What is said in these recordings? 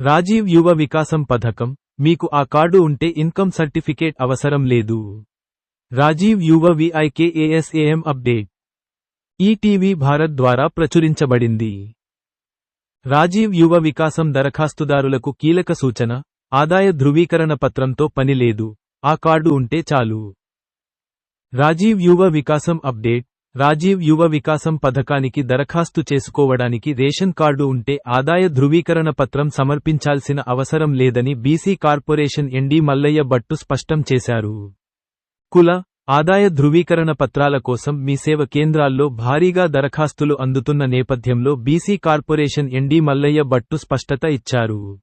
రాజీవ్ యువ వికాసం పథకం మీకు ఆ కార్డు ఉంటే ఇన్కమ్ సర్టిఫికేట్ అవసరం లేదు. రాజీవ్ యువ విఐకేఏఎస్ఏఎం అప్డేట్. ఈటీవీ భారత్ ద్వారా ప్రచురించబడింది. రాజీవ్ యువ వికాసం దరఖాస్తుదారులకు కీలక సూచన ఆదాయ ధృవీకరణ పత్రంతో పనిలేదు ఆ కార్డు ఉంటే చాలు. రాజీవ్ యువ వికాసం అప్డేట్. రాజీవ్ యువ వికాసం పథకానికి దరఖాస్తు చేసుకోవడానికి రేషన్ కార్డు ఉంటే ఆదాయ ధృవీకరణ పత్రం సమర్పించాల్సిన అవసరం లేదని BC corporation MD Mallaiah Bhattu స్పష్టం చేశారు. కుల ఆదాయ ధృవీకరణ పత్రాల కోసం మీ సేవ కేంద్రాల్లో భారీగా దరఖాస్తులు అందుతున్న నేపథ్యంలో BC corporation MD Mallaiah Bhattu స్పష్టత ఇచ్చారు.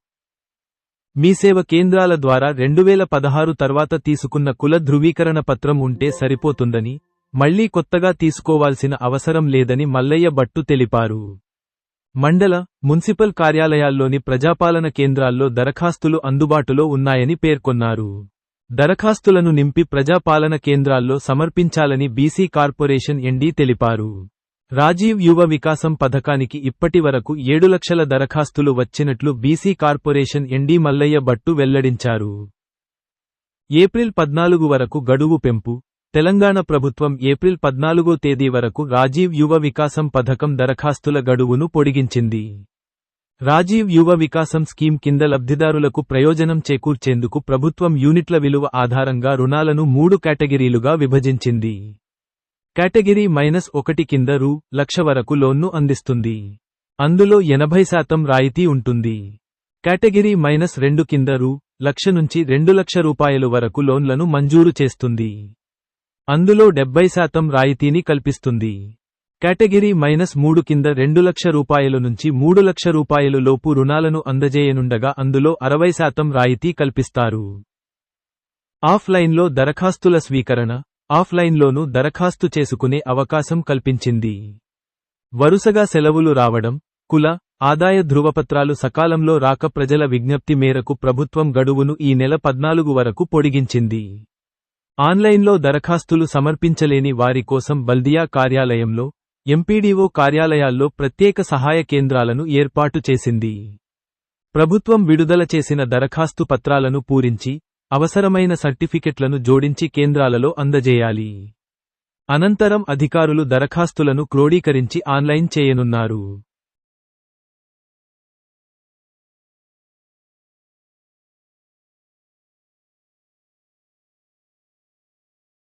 మీ సేవ కేంద్రాల ద్వారా రెండువేల పదహారు తర్వాత తీసుకున్న కుల ధృవీకరణ పత్రం ఉంటే సరిపోతుందని మళ్ళీ కొత్తగా తీసుకోవాల్సిన అవసరం లేదని మల్లయ్య భట్టు తెలిపారు. మండల మున్సిపల్ కార్యాలయాల్లోని ప్రజాపాలన కేంద్రాల్లో దరఖాస్తులు అందుబాటులో ఉన్నాయని పేర్కొన్నారు. దరఖాస్తులను నింపి ప్రజాపాలన కేంద్రాల్లో సమర్పించాలని బీసీ కార్పొరేషన్ ఎండీ తెలిపారు. రాజీవ్ యువ వికాసం పథకానికి ఇప్పటి వరకు ఏడు లక్షల దరఖాస్తులు వచ్చినట్లు BC corporation MD Mallaiah Bhattu వెల్లడించారు. ఏప్రిల్ పద్నాలుగు వరకు గడువు పెంపు తెలంగాణ ప్రభుత్వం ఏప్రిల్ పద్నాలుగో తేదీ వరకు రాజీవ్ యువ వికాసం పథకం దరఖాస్తుల గడువును పొడిగించింది. రాజీవ్ యువ వికాసం స్కీమ్ కింద లబ్ధిదారులకు ప్రయోజనం చేకూర్చేందుకు ప్రభుత్వం యూనిట్ల విలువ ఆధారంగా రుణాలను మూడు కేటగిరీలుగా విభజించింది. కేటగిరీ మైనస్ ఒకటి కింద రూ. లక్ష వరకు లోన్ను అందిస్తుంది. అందులో ఎనభై శాతం రాయితీ ఉంటుంది. కేటగిరీ మైనస్ రెండు కింద రూ. లక్ష నుంచి రెండు లక్ష రూపాయలు వరకు లోన్లను మంజూరు చేస్తుంది. అందులో డెబ్బై శాతం రాయితీని కల్పిస్తుంది. కేటగిరీ మైనస్ మూడు కింద రెండు లక్ష రూపాయలు నుంచి మూడు లక్ష రూపాయలు లోపు రుణాలను అందజేయనుండగా అందులో అరవై శాతం రాయితీ కల్పిస్తారు. ఆఫ్లైన్లో దరఖాస్తుల స్వీకరణ ఆఫ్లైన్లోనూ దరఖాస్తు చేసుకునే అవకాశం కల్పించింది. వరుసగా సెలవులు రావడం కుల ఆదాయ ధృవపత్రాలు సకాలంలో రాక ప్రజల విజ్ఞప్తి మేరకు ప్రభుత్వం గడువును ఈ నెల పద్నాలుగు వరకు పొడిగించింది. ఆన్లైన్లో దరఖాస్తులు సమర్పించలేని వారి కోసం బల్దియా కార్యాలయంలో ఎంపీడీఓ కార్యాలయాల్లో ప్రత్యేక సహాయ కేంద్రాలను ఏర్పాటు చేసింది. ప్రభుత్వం విడుదల చేసిన దరఖాస్తు పత్రాలను పూరించి అవసరమైన సర్టిఫికెట్లను జోడించి కేంద్రాలలో అందజేయాలి. అనంతరం అధికారులు దరఖాస్తులను క్రోడీకరించి ఆన్లైన్ చేయనున్నారు.